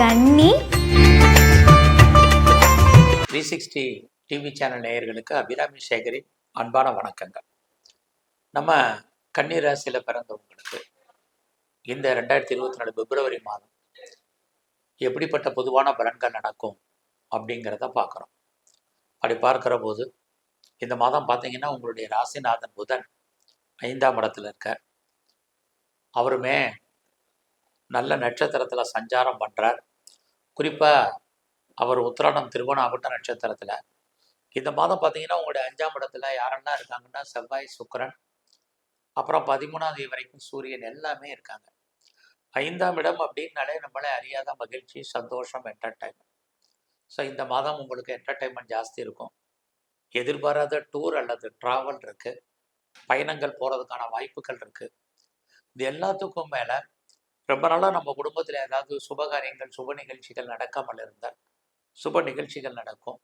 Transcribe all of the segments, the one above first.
கன்னி three sixty TV channel நேயர்களுக்கு அபிராமி சேகரின் அன்பான வணக்கங்கள். நம்ம கன்னி ராசியில் பிறந்தவங்களுக்கு இந்த ரெண்டாயிரத்தி இருபத்தி நாலு பிப்ரவரி மாதம் எப்படிப்பட்ட பொதுவான பலன்கள் நடக்கும் அப்படிங்கிறத பார்க்குறோம். அப்படி பார்க்குற போது இந்த மாதம் பார்த்தீங்கன்னா உங்களுடைய ராசிநாதன் புதன் ஐந்தாம் இடத்துல இருக்க அவருமே நல்ல நட்சத்திரத்தில் சஞ்சாரம் பண்ணுறார் குறிப்பாக அவர் உத்திராடம் திருவோணாவட்ட நட்சத்திரத்தில். இந்த மாதம் பார்த்தீங்கன்னா உங்களுடைய அஞ்சாம் இடத்துல யாரெல்லாம் இருக்காங்கன்னா செவ்வாய் சுக்கரன் அப்புறம் பதிமூணாம் தேதி வரைக்கும் சூரியன் எல்லாமே இருக்காங்க. ஐந்தாம் இடம் அப்படின்னாலே நம்மளே அறியாத மகிழ்ச்சி சந்தோஷம் என்டர்டைன்மெண்ட் ஸோ இந்த மாதம் உங்களுக்கு என்டர்டைன்மெண்ட் ஜாஸ்தி இருக்கும். எதிர்பாராத டூர் அல்லது ட்ராவல் இருக்குது பயணங்கள் போகிறதுக்கான வாய்ப்புகள் இருக்குது இது எல்லாத்துக்கும் மேலே ரொம்ப நாளாக நம்ம குடும்பத்தில் ஏதாவது சுபகாரியங்கள் சுப நிகழ்ச்சிகள் நடக்காமல் இருந்தால் சுப நிகழ்ச்சிகள் நடக்கும்.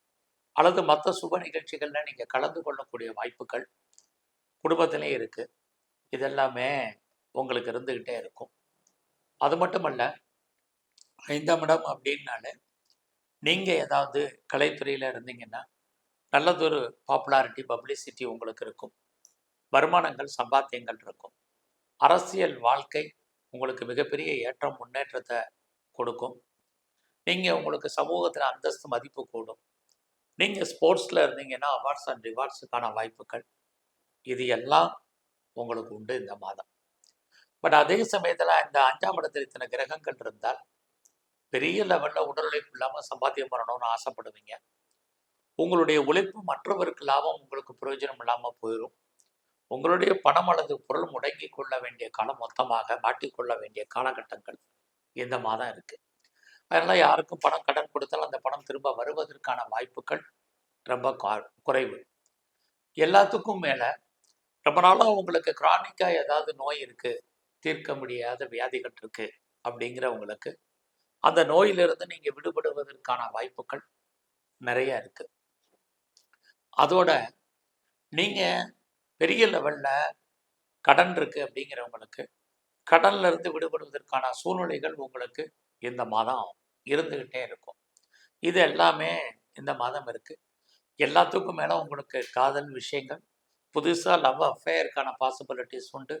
அல்லது மற்ற சுப நிகழ்ச்சிகள்ல நீங்கள் கலந்து கொள்ளக்கூடிய வாய்ப்புகள் குடும்பத்திலே இருக்குது இதெல்லாமே உங்களுக்கு இருந்துக்கிட்டே இருக்கும். அது மட்டுமல்ல ஐந்தாம் இடம் அப்படின்னாலே நீங்கள் ஏதாவது கலைத்துறையில் இருந்தீங்கன்னா நல்லதொரு பாப்புலாரிட்டி பப்ளிசிட்டி உங்களுக்கு இருக்கும். வருமானங்கள் சம்பாத்தியங்கள் இருக்கும். அரசியல் வாழ்க்கை உங்களுக்கு மிகப்பெரிய ஏற்றம் முன்னேற்றத்தை கொடுக்கும். நீங்கள் உங்களுக்கு சமூகத்தில் அந்தஸ்து மதிப்பு கூடும். நீங்கள் ஸ்போர்ட்ஸில் இருந்தீங்கன்னா அவார்ட்ஸ் அண்ட் ரிவார்ட்ஸுக்கான வாய்ப்புகள் இது எல்லாம் உங்களுக்கு உண்டு இந்த மாதம். பட் அதே சமயத்தில் இந்த அஞ்சாம் இடத்தில் இத்தனை கிரகங்கள் இருந்தால் பெரிய லெவலில் உடல் உழைப்பு இல்லாமல் சம்பாத்தியம் பண்ணணும்னு ஆசைப்படுவீங்க. உங்களுடைய உழைப்பு மற்றவருக்கு லாபம் உங்களுக்கு பிரயோஜனம் இல்லாமல் போயிடும் உங்களுடைய பணம் அல்லது பொருள் முடங்கி கொள்ள வேண்டிய காலம் மொத்தமாக மாட்டிக்கொள்ள வேண்டிய காலகட்டங்கள் இந்த மாதம் இருக்குது அதனால் யாருக்கும் பணம் கடன் கொடுத்தாலும் அந்த பணம் திரும்ப வருவதற்கான வாய்ப்புகள் ரொம்ப குறைவு. எல்லாத்துக்கும் மேலே ரொம்ப நாளாக உங்களுக்கு கிரானிக்காக ஏதாவது நோய் இருக்குது தீர்க்க முடியாத வியாதிகள் இருக்குது அப்படிங்கிறவங்களுக்கு அந்த நோயிலிருந்து நீங்கள் விடுபடுவதற்கான வாய்ப்புகள் நிறைய இருக்குது அதோட நீங்கள் பெரிய லெவலில் கடன் இருக்குது அப்படிங்கிறவங்களுக்கு கடன்லேருந்து விடுபடுவதற்கான சூழ்நிலைகள் உங்களுக்கு இந்த மாதம் இருந்துக்கிட்டே இருக்கும். இது எல்லாமே இந்த மாதம் இருக்குது எல்லாத்துக்கும் மேலே உங்களுக்கு காதல் விஷயங்கள் புதுசாக லவ் அஃபேருக்கான பாசிபிலிட்டிஸ் உண்டு.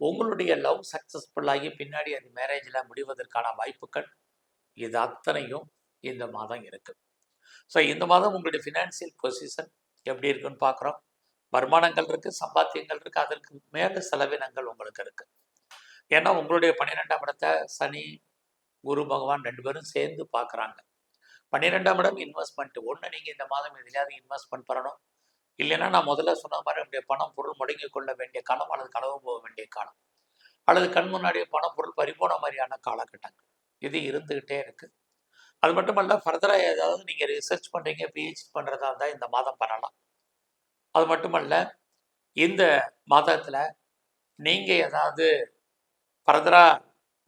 உங்களுடைய லவ் சக்ஸஸ்ஃபுல்லாகி பின்னாடி அது மேரேஜில் முடிவதற்கான வாய்ப்புகள் இது அத்தனையும் இந்த மாதம் இருக்குது ஸோ இந்த மாதம் உங்களுடைய ஃபினான்சியல் பொசிஷன் எப்படி இருக்குன்னு பார்க்குறோம். வருமானங்கள் இருக்கு சம்பாத்தியங்கள் இருக்கு அதற்கு மேல செலவினங்கள் உங்களுக்கு இருக்கு. ஏன்னா உங்களுடைய பன்னிரெண்டாம் இடத்தை சனி குரு பகவான் ரெண்டு பேரும் சேர்ந்து பார்க்குறாங்க. பன்னிரெண்டாம் இடம் இன்வெஸ்ட்மெண்ட் ஒன்று நீங்கள் இந்த மாதம் எதுலையாவது இன்வெஸ்ட்மெண்ட் பண்ணணும். இல்லைன்னா நான் முதல்ல சொன்ன மாதிரி நம்முடைய பணம் பொருள் முடங்கி கொள்ள வேண்டிய காலம் அல்லது களவு போக வேண்டிய காலம். அல்லது கண் முன்னாடியே பணம் பொருள் பறிபோன மாதிரியான காலகட்டங்கள். இது இருந்துகிட்டே இருக்கு. அது மட்டுமல்ல ஃபர்தராக ஏதாவது நீங்கள் ரிசர்ச் பண்ணுறீங்க பிஹெச்டி பண்ணுறதா இருந்தால் இந்த மாதம் பண்ணலாம். அது மட்டுமல்ல இந்த மாதத்தில் நீங்கள் ஏதாவது ஃபர்தராக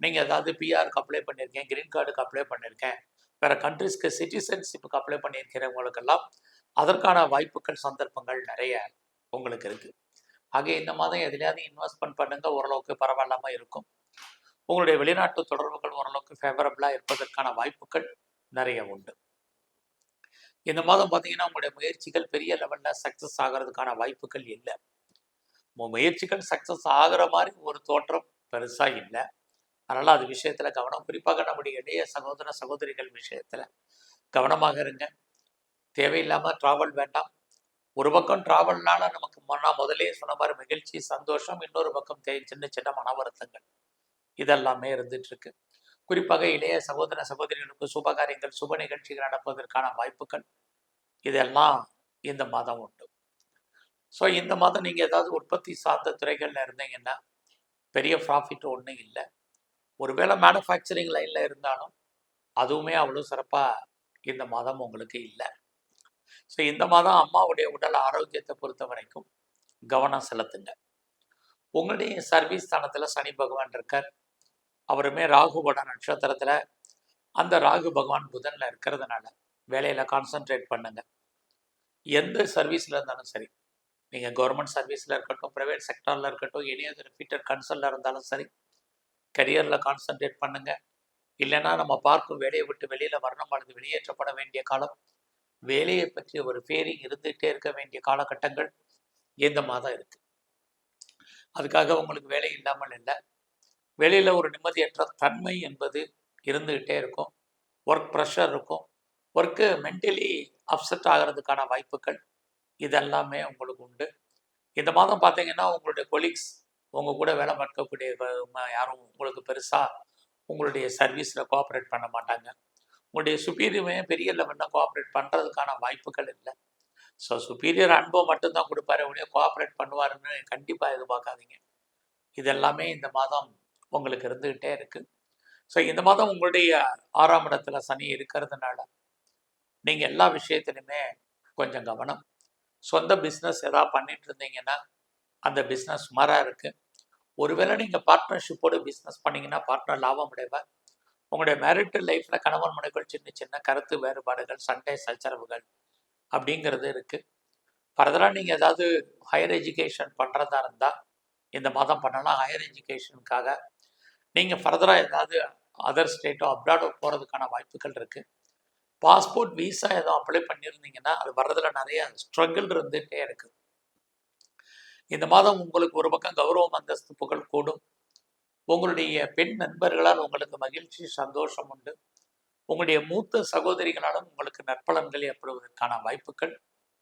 நீங்கள் ஏதாவது பிஆருக்கு அப்ளை பண்ணியிருக்கேன் கிரீன் கார்டுக்கு அப்ளை பண்ணியிருக்கேன் வேறு கண்ட்ரிஸ்க்கு சிட்டிசன்ஷிப்புக்கு அப்ளை பண்ணியிருக்கிறவங்களுக்கெல்லாம் அதற்கான வாய்ப்புகள் சந்தர்ப்பங்கள் நிறைய உங்களுக்கு இருக்குது ஆக இந்த மாதம் எதுலையாவது இன்வெஸ்ட்மெண்ட் பண்ணுங்க ஓரளவுக்கு பரவாயில்லாமல் இருக்கும். உங்களுடைய வெளிநாட்டு தொடர்புகள் ஓரளவுக்கு ஃபேவரபிளாக இருப்பதற்கான வாய்ப்புகள் நிறைய உண்டு. இந்த மாதம் பார்த்தீங்கன்னா உங்களுடைய முயற்சிகள் பெரிய லெவலில் சக்ஸஸ் ஆகிறதுக்கான வாய்ப்புகள் இல்லை. முயற்சிகள் சக்ஸஸ் ஆகிற மாதிரி ஒரு தோற்றம் பெருசாக இல்லை. அதனால் அது விஷயத்தில் கவனம். குறிப்பாக நம்முடைய இளைய சகோதர சகோதரிகள் விஷயத்தில் கவனமாக இருங்க. தேவையில்லாமல் ட்ராவல் வேண்டாம். ஒரு பக்கம் ட்ராவல்னால நமக்கு நான் முதலே சொன்ன மாதிரி மகிழ்ச்சி சந்தோஷம் இன்னொரு பக்கம் தே சின்ன சின்ன மன வருத்தங்கள் இதெல்லாமே இருந்துட்டு இருக்கு. குறிப்பாக இளைய சகோதர சகோதரிகளுக்கு சுபகாரியங்கள் சுப நிகழ்ச்சிகள் நடப்பதற்கான வாய்ப்புகள். இதெல்லாம் இந்த மாதம் உண்டு. ஸோ இந்த மாதம் நீங்கள் ஏதாவது உற்பத்தி சார்ந்த துறைகளில் இருந்தீங்கன்னா பெரிய ப்ராஃபிட் ஒன்றும் இல்லை. ஒருவேளை மேனுஃபேக்சரிங் லைனில் இருந்தாலும் அதுவுமே அவ்வளோ சிறப்பாக இந்த மாதம் உங்களுக்கு இல்லை. ஸோ இந்த மாதம் அம்மாவுடைய உடல் ஆரோக்கியத்தை பொறுத்த வரைக்கும் கவனம் செலுத்துங்க. உங்களுடைய சர்வீஸ் ஸ்தானத்தில் சனி பகவான் இருக்கார். அவருமே ராகுவோட நட்சத்திரத்தில் அந்த ராகு பகவான் புதனில் இருக்கிறதுனால வேலையில் கான்சென்ட்ரேட் பண்ணுங்க. எந்த சர்வீஸில் இருந்தாலும் சரி. நீங்கள் கவர்மெண்ட் சர்வீஸில் இருக்கட்டும் ப்ரைவேட் செக்டாரில் இருக்கட்டும் எனி அதர் ரிப்பீட்டட் கன்சர்னில் இருந்தாலும் சரி. கரியரில் கான்சென்ட்ரேட் பண்ணுங்க. இல்லைன்னா நம்ம பார்க்கும் வேலையை விட்டு வெளியில் வரணும் அல்லது வெளியேற்றப்பட வேண்டிய காலம் வேலையை பற்றி ஒரு ஃபேரிங் இருந்துகிட்டே இருக்க வேண்டிய காலகட்டங்கள் இந்த மாதம் இருக்குது அதுக்காக உங்களுக்கு வேலை இல்லாமல் இல்லை. வெளியில் ஒரு நிம்மதியற்ற தன்மை என்பது இருந்துகிட்டே இருக்கும். ஒர்க் ப்ரெஷர் இருக்கும். ஒர்க்கு மென்டலி அப்செட் ஆகிறதுக்கான வாய்ப்புகள் இதெல்லாமே உங்களுக்கு உண்டு. இந்த மாதம் பார்த்தீங்கன்னா உங்களுடைய கொலீக்ஸ் உங்கள் கூட வேலை பார்க்கக்கூடிய யாரும் உங்களுக்கு பெருசாக உங்களுடைய சர்வீஸில் கோஆப்ரேட் பண்ண மாட்டாங்க. உங்களுடைய சுப்பீரியருமே பெரிய லெவலில் கோஆப்ரேட் பண்ணுறதுக்கான வாய்ப்புகள் இல்லை. ஸோ சுப்பீரியர் அன்பை மட்டும்தான் கொடுப்பாரு உடனே கோஆப்ரேட் பண்ணுவாருன்னு கண்டிப்பாக எதிர்பார்க்காதீங்க. இதெல்லாமே இந்த மாதம் உங்களுக்கு இருந்துக்கிட்டே இருக்குது ஸோ இந்த மாதம் உங்களுடைய ஆறாம் இடத்துல சனி இருக்கிறதுனால நீங்கள் எல்லா விஷயத்துலையுமே கொஞ்சம் கவனம். சொந்த பிஸ்னஸ் எதாவது பண்ணிட்டு இருந்தீங்கன்னா அந்த பிஸ்னஸ் சுமாராக இருக்குது ஒருவேளை நீங்கள் பார்ட்னர்ஷிப்போடு பிஸ்னஸ் பண்ணிங்கன்னா பார்ட்னர் லாபம் அடைவார் உங்களுடைய மேரிட்டல் லைஃப்பில் கணவன் மனைகள் சின்ன சின்ன கருத்து வேறுபாடுகள் சண்டை சச்சரவுகள் அப்படிங்கிறது இருக்குது ஃபர்தராக நீங்கள் ஏதாவது ஹையர் எஜுகேஷன் பண்ணுறதா இருந்தால் இந்த மாதம் பண்ணலாம். ஹையர் எஜுகேஷனுக்காக நீங்கள் ஃபர்தராக ஏதாவது அதர் ஸ்டேட்டோ அப்ராடோ போகிறதுக்கான வாய்ப்புகள் இருக்குது பாஸ்போர்ட் விசா எதுவும் அப்ளை பண்ணியிருந்தீங்கன்னா அது வர்றதுல நிறைய ஸ்ட்ரகிள் இருந்துகிட்டே இருக்குது இந்த மாதம் உங்களுக்கு ஒரு பக்கம் கௌரவம் அந்தஸ்து புகழ் கூடும். உங்களுடைய பெண் நண்பர்களால் உங்களுக்கு மகிழ்ச்சி சந்தோஷம் உண்டு. உங்களுடைய மூத்த சகோதரிகளாலும் உங்களுக்கு நற்பலன்கள் ஏற்படுவதற்கான வாய்ப்புகள்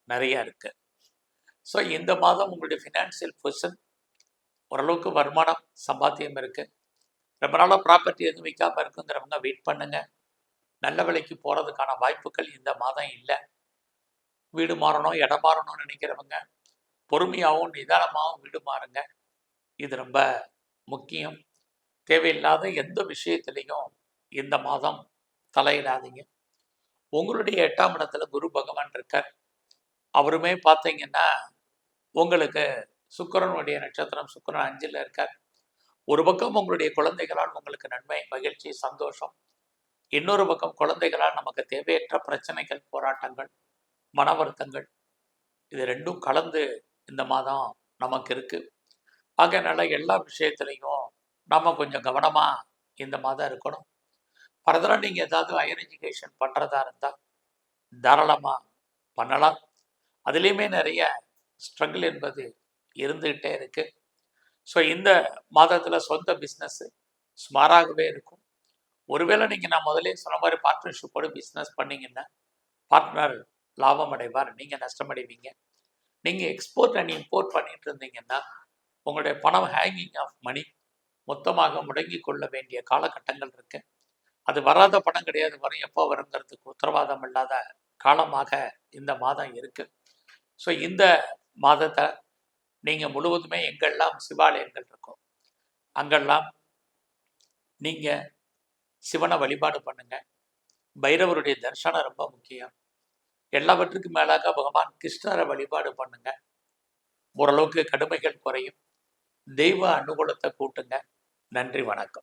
நிறைய இருக்கு. ஸோ இந்த மாதம் உங்களுடைய ஃபினான்சியல் பொசிஷன் ஓரளவுக்கு வருமானம் சம்பாத்தியம் இருக்குது ரொம்ப நாளாக ப்ராப்பர்ட்டி எதுவும் வைக்காமல் இருக்குங்கிறவங்க வெயிட் பண்ணுங்க. நல்ல விலைக்கு போகிறதுக்கான வாய்ப்புகள் இந்த மாதம் இல்லை. வீடு மாறணும் இடம் மாறணும்னு நினைக்கிறவங்க பொறுமையாகவும் நிதானமாகவும் வீடு மாறுங்க. இது ரொம்ப முக்கியம். தேவையில்லாத எந்த விஷயத்திலையும் இந்த மாதம் தலையிடாதீங்க. உங்களுடைய எட்டாம் இடத்துல குரு பகவான் இருக்கார். அவருமே பார்த்தீங்கன்னா உங்களுக்கு சுக்கரனுடைய நட்சத்திரம் சுக்கரன் அஞ்சில் இருக்கார். ஒரு பக்கம் உங்களுடைய குழந்தைகளால் உங்களுக்கு நன்மை மகிழ்ச்சி சந்தோஷம். இன்னொரு பக்கம் குழந்தைகளால் நமக்கு தேவையற்ற பிரச்சனைகள் போராட்டங்கள் மன வருத்தங்கள். இது ரெண்டும் கலந்து இந்த மாதம் நமக்கு இருக்கு. ஆகையனால எல்லா விஷயத்துலையும் நம்ம கொஞ்சம் கவனமாக இந்த மாதம் இருக்கணும். ஃபர்தராக நீங்கள் ஏதாவது ஹையர் எஜுகேஷன் பண்ணுறதா இருந்தால் தாராளமாக பண்ணலாம். அதுலேயுமே நிறைய ஸ்ட்ரகிள் என்பது இருந்துக்கிட்டே இருக்குது ஸோ இந்த மாதத்தில் சொந்த பிஸ்னஸ்ஸு சுமாராகவே இருக்கும். ஒருவேளை நீங்கள் நான் முதலே சொன்ன மாதிரி பார்ட்னர்ஷிப்போடு பிஸ்னஸ் பண்ணிங்கன்னா பார்ட்னர் லாபம் அடைவார். நீங்கள் நஷ்டமடைவீங்க நீங்கள் எக்ஸ்போர்ட் அண்ட் இம்போர்ட் பண்ணிட்டு இருந்தீங்கன்னா உங்களுடைய பணம் ஹேங்கிங் ஆஃப் மணி மொத்தமாக முடங்கி கொள்ள வேண்டிய காலகட்டங்கள் இருக்கு. அது வராத பணம் கிடையாது. வரும் எப்போ வருங்கிறதுக்கு உத்தரவாதம் இல்லாத காலமாக இந்த மாதம் இருக்கு. ஸோ இந்த மாதத்தை நீங்கள் முழுவதுமே எங்கெல்லாம் சிவாலயங்கள் இருக்கும் அங்கெல்லாம் நீங்கள் சிவனை வழிபாடு பண்ணுங்க. பைரவருடைய தரிசனம் ரொம்ப முக்கியம். எல்லாவற்றுக்கும் மேலாக பகவான் கிருஷ்ணரை வழிபாடு பண்ணுங்க. ஓரளவுக்கு கடுமைகள் குறையும். தெய்வ அனுகூலத்தை கூட்டுங்க. நன்றி வணக்கம்.